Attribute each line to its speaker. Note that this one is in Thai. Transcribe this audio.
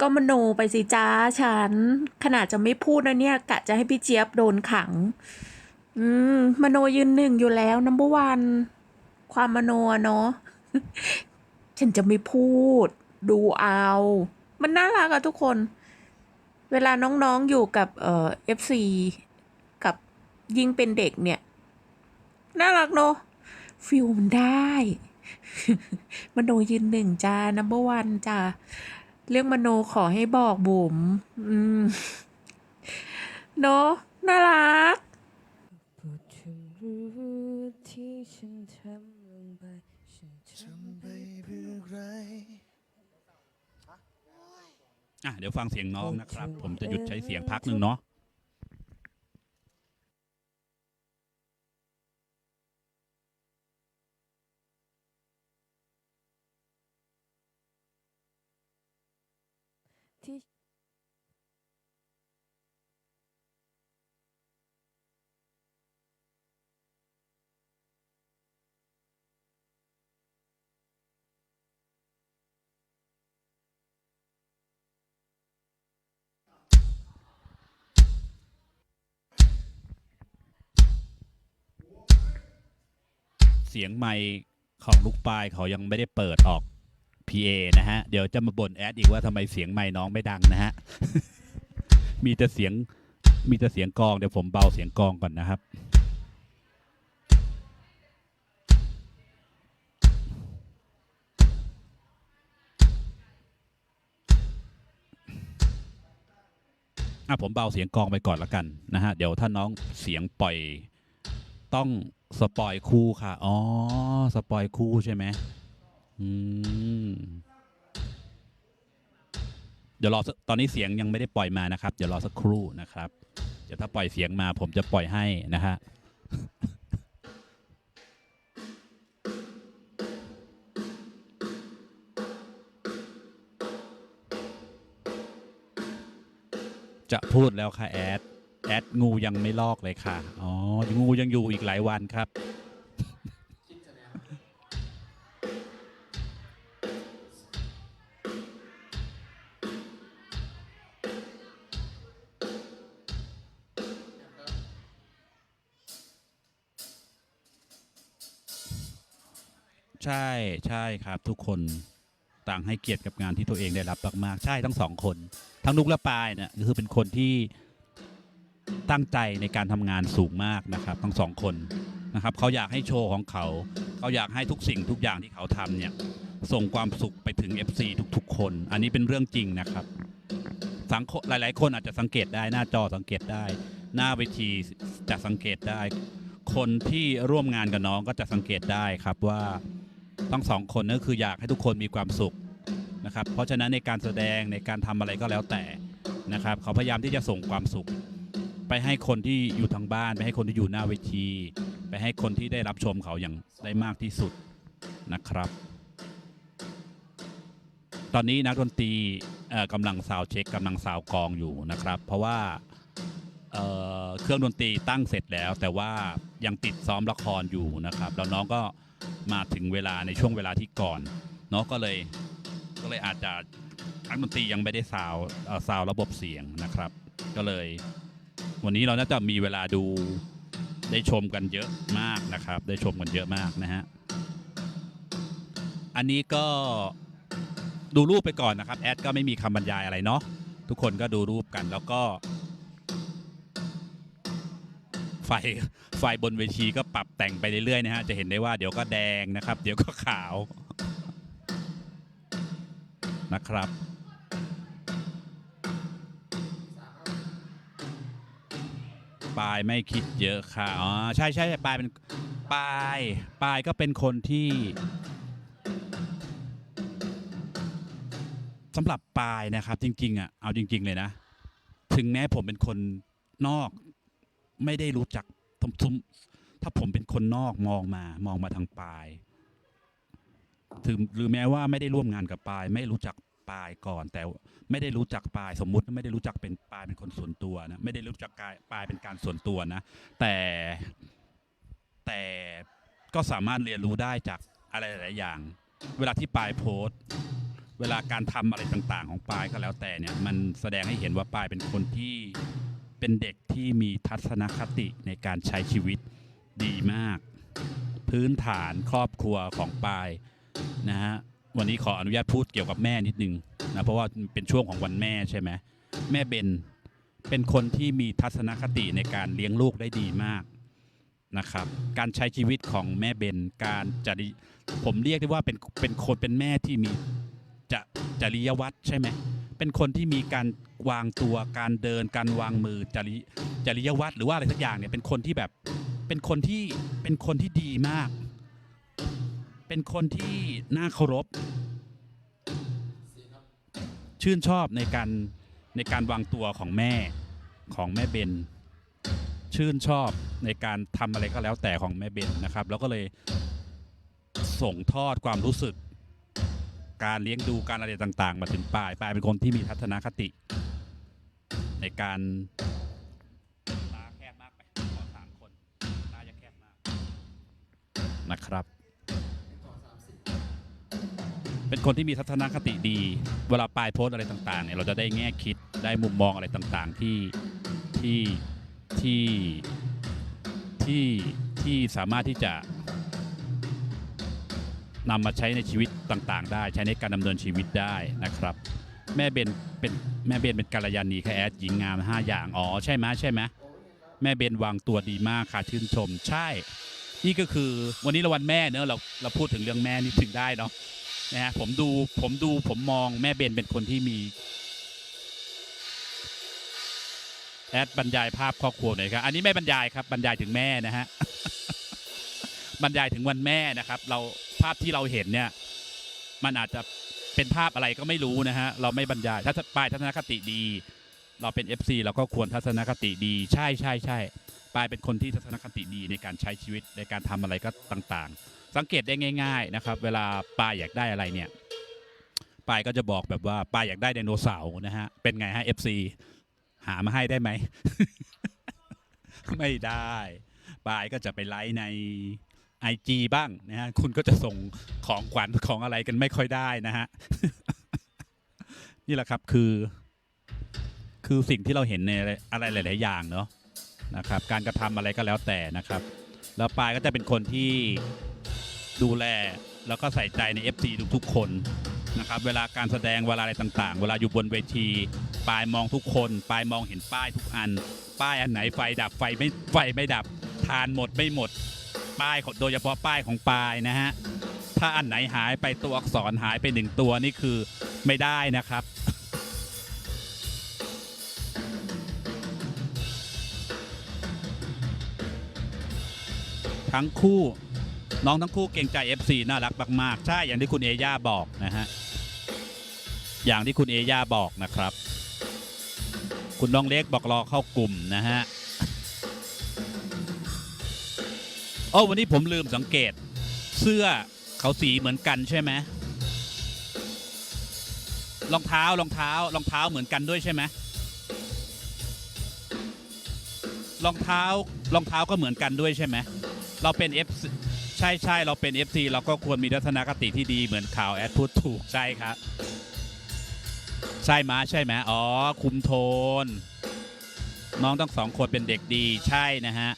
Speaker 1: ก็มโนไปสิจ้าฉัน ขนาดจะไม่พูดนะเนี่ย กะจะให้พี่เจี๊ยบโดนขัง อืม มโนยืนหนึ่งอยู่แล้วนัมเบอร์วัน ความมโนเนาะฉันจะไม่พูด ดูเอา มันน่ารักอะทุกคน เวลาน้องๆอยู่กับเอ่อฟซีกับยิ่งเป็นเด็กเนี่ย น่ารักเนาะฟิลมันได้ มโนยืนหนึ่งจ้านัมเบอร์วันจ้า เรื่องมโนขอให้บอกบุ๋มอืมเนาะน่ารัก
Speaker 2: พูดถึงรู้ที่ฉันทำลงไป ฉันทำ
Speaker 3: ไปเพื่ออะไร
Speaker 4: อะเดี๋ยวฟังเสียงน้องนะครับ ผมจะหยุดใช้เสียงพักหนึ่งเนาะ
Speaker 2: ที่
Speaker 4: เสียงไมค์ของลูกปลายเขายังไม่ได้เปิดออก PA นะฮะ เดี๋ยวจะมาบ่นแอดอีกว่าทำไมเสียงไมค์น้องไม่ดังนะฮะ มีแต่เสียงมีแต่เสียงกอง เดี๋ยวผมเบาเสียงกองก่อนนะครับ อะผมเบาเสียงกองไปก่อนละกันนะฮะ เดี๋ยวถ้าน้องเสียงปล่อยต้องสปอยคู่ค่ะ อ๋อ สปอยคู่ใช่ไหม เดี๋ยวรอสักตอนนี้เสียงยังไม่ได้ปล่อยมานะครับ เดี๋ยวรอสักครู่นะครับ เดี๋ยวถ้าปล่อยเสียงมาผมจะปล่อยให้นะฮะจะพูดแล้วค่ะแอด แอดงูยังไม่ลอกเลยค่ะ อ๋อ งูยังอยู่อีกหลายวันครับ ใช่ใช่ครับทุกคนต่างให้เกียรติกับงานที่ตัวเองได้รับมากๆใช่ทั้งสองคน ทั้งนุกและปายเนี่ยก็คือเป็นคนที่ตั้งใจในการทำงานสูงมากนะครับ ทั้งสองคนนะครับเขาอยากให้โชว์ของเขา เขาอยากให้ทุกสิ่งทุกอย่างที่เขาทำเนี่ยส่งความสุขไปถึง FC ทุกๆ คน อันนี้เป็นเรื่องจริงนะครับสังคมหลาย ๆ คนอาจจะสังเกตได้หน้าจอสังเกตได้ หน้าเวทีจะสังเกตได้ คนที่ร่วมงานกับน้องก็จะสังเกตได้ครับว่า ทั้งสองคนนั่นคืออยากให้ทุกคนมีความสุขนะครับ เพราะฉะนั้นในการแสดงในการทำอะไรก็แล้วแต่นะครับเขาพยายามที่จะส่งความสุข ไปให้คนที่อยู่ทางบ้าน ไปให้คนที่อยู่หน้าเวที ไปให้คนที่ได้รับชมเขาอย่างได้มากที่สุดนะครับ ตอนนี้นักดนตรีกำลังซาวเช็คกำลังซาวกองอยู่นะครับ เพราะว่าเเครื่องดนตรีตั้งเสร็จแล้ว แต่ว่ายังติดซ้อมละครอยู่นะครับแล้วน้องก็ มาถึงเวลาในช่วงเวลาที่ก่อนเนาะก็เลยก็เลยอาจจะนักดนตรียังไม่ได้ซาวซาวระบบเสียงนะครับ ก็เลย วันนี้เราน่าจะมีเวลาดูได้ชมกันเยอะมากนะครับ ได้ชมกันเยอะมากนะฮะอันนี้ก็ดูรูปไปก่อนนะครับแอดก็ไม่มีคำบรรยายอะไรเนาะทุกคนก็ดูรูปกันแล้วก็ ไฟไฟบนเวทีก็ปรับแต่งไปเรื่อยๆนะฮะจะเห็นได้ว่าเดี๋ยวก็แดงนะครับ เดี๋ยวก็ขาวนะครับปายไม่คิดเยอะค่ะอ๋อใช่ใช่ปายเป็นปายปายก็เป็นคนที่สำหรับปายนะครับจริงๆอะเอาจริง ๆ เลยนะ ถึงแม้ผมเป็นคนนอก ไม่ได้รู้จักถ้าผมเป็นคนนอกมองมามองมาทางปายถึงหรือแม้ว่าไม่ได้ร่วมงานกับปาย ไม่รู้จักปายก่อน แต่ไม่ได้รู้จักปายสมมุติไม่ได้รู้จักเป็นปายเป็นคนส่วนตัวนะไม่ได้รู้จักกายปายเป็นการส่วนตัวนะ แต่แต่ก็สามารถเรียนรู้ได้จากอะไรหลายอย่าง เวลาที่ปายโพสเวลาการทำอะไรต่าง ๆ ของปายก็แล้วแต่เนี่ย มันแสดงให้เห็นว่าปายเป็นคนที่ เป็นเด็กที่มีทัศนคติในการใช้ชีวิตดีมาก พื้นฐานครอบครัวของปายนะฮะวันนี้ขออนุญาตพูดเกี่ยวกับแม่นิดนึงนะเพราะว่าเป็นช่วงของวันแม่ใช่ไหมแม่เบนเป็นคนที่มีทัศนคติในการเลี้ยงลูกได้ดีมากนะครับการใช้ชีวิตของแม่เบนการจริผมเรียกได้ว่าเป็นเป็นคนเป็นแม่ที่มีจะจริยวัตรใช่ไหม เป็นคนที่มีการวางตัวการเดินการวางมือจริจริยวัตรหรือว่าอะไรสักอย่างเนี่ยเป็นคนที่แบบเป็นคนที่เป็นคนที่ดีมาก เป็นคนที่น่าเคารพ ชื่นชอบในการในการวางตัวของแม่ของแม่เบนชื่นชอบในการทำอะไรก็แล้วแต่ของแม่เบนนะครับ แล้วก็เลยส่งทอดความรู้สึก การเลี้ยงดูการอะไรต่าง ๆ มาถึงปายปายเป็นคนที่มีทัศนคติ ในการตาแคบมากไปขอสามคนตาจะแคบมากนะครับ เป็นคนที่มีทัศนคติดี เวลาปลายโพสอะไรต่างๆเนี่ยเราจะได้แง่คิดได้มุมมองอะไรต่างๆที่ที่ที่ที่ที่สามารถที่จะ นำมาใช้ในชีวิตต่างๆ ได้ ใช้ในการดำเนินชีวิตได้นะครับ แม่เบนเป็นแม่เบนเป็นกัลยาณีค่ะแอดหญิงงามห้าอย่าง อ๋อ ใช่ไหมใช่ไหมแม่เบนวางตัวดีมากค่ะชื่นชม ใช่ นี่ก็คือวันนี้เราวันแม่เนอะเราเราพูดถึงเรื่องแม่นี่ถึงได้เนาะนะฮะผมดูผมดูผมมองแม่เบนเป็นคนที่มีแอดบรรยายภาพครอบครัวหน่อยครับ อันนี้ไม่บรรยายครับบรรยายถึงแม่นะฮะบรรยายถึงวันแม่นะครับ เราาพที่เราเห็นเนี่ย มันอาจจะเป็นภาพอะไรก็ไม่รู้นะฮะ เราไม่บรรยายถ้าปลายทัศนคติดี เราเป็น FC เราก็ควรทัศนคติดี ใช่ใช่ใช่ปลายเป็นคนที่ทัศนคติดีในการใช้ชีวิตในการทำอะไรก็ต่างๆ สังเกตได้ง่าย ๆนะครับ เวลาปายอยากได้อะไรเนี่ยปายก็จะบอกแบบว่าปายอยากได้ไดโนเสาร์นะฮะ เป็นไงฮะ FC หามาให้ได้ไหม ไม่ได้ปายก็จะไปไลฟ์ใน IG บ้างนะฮะคุณก็จะส่งของขวัญของอะไรกันไม่ค่อยได้นะฮะ นี่แหละครับคือ คือสิ่งที่เราเห็นในอะไรหลาย ๆ อย่างเนาะนะครับ การกระทำอะไรก็แล้วแต่นะครับ แล้วปายก็จะเป็นคนที่ดูแลแล้วก็ใส่ใจใน FC ทุกๆคนนะครับเวลาการแสดงเวลาอะไรต่างๆ เวลาอยู่บนเวทีปายมองทุกคนปายมองเห็นป้ายทุกอัน ป้ายอันไหนไฟดับไฟไม่ไฟไม่ดับ ทานหมดไม่หมด ป้ายของโดยเฉพาะป้ายของปายนะฮะ ถ้าอันไหนหายไปตัวอักษรหายไปหนึ่งตัวนี่คือไม่ได้นะครับทั้งคู่น้องทั้งคู่เก่งใจ FC น่ารักมากๆใช่อย่างที่คุณเอย่าบอกนะฮะอย่างที่คุณเอย่าบอกนะครับ คุณน้องเล็กบอกรอเข้ากลุ่มนะฮะ โอ้วันนี้ผมลืมสังเกต เสื้อเขาสีเหมือนกันใช่ไหมรองเท้ารองเท้ารองเท้าเหมือนกันด้วยใช่ไหมรองเท้ารองเท้าก็เหมือนกันด้วยใช่ไหมเราเป็น F ใช่ใช่เราเป็น FC เราก็ควรมีทัศนคติที่ดีเหมือนข่าวแอดพูดถูกใช่ครับ ใช่ไหมใช่ไหมอ๋อคุมโทน น้องทั้งสองคนเป็นเด็กดีใช่นะฮะ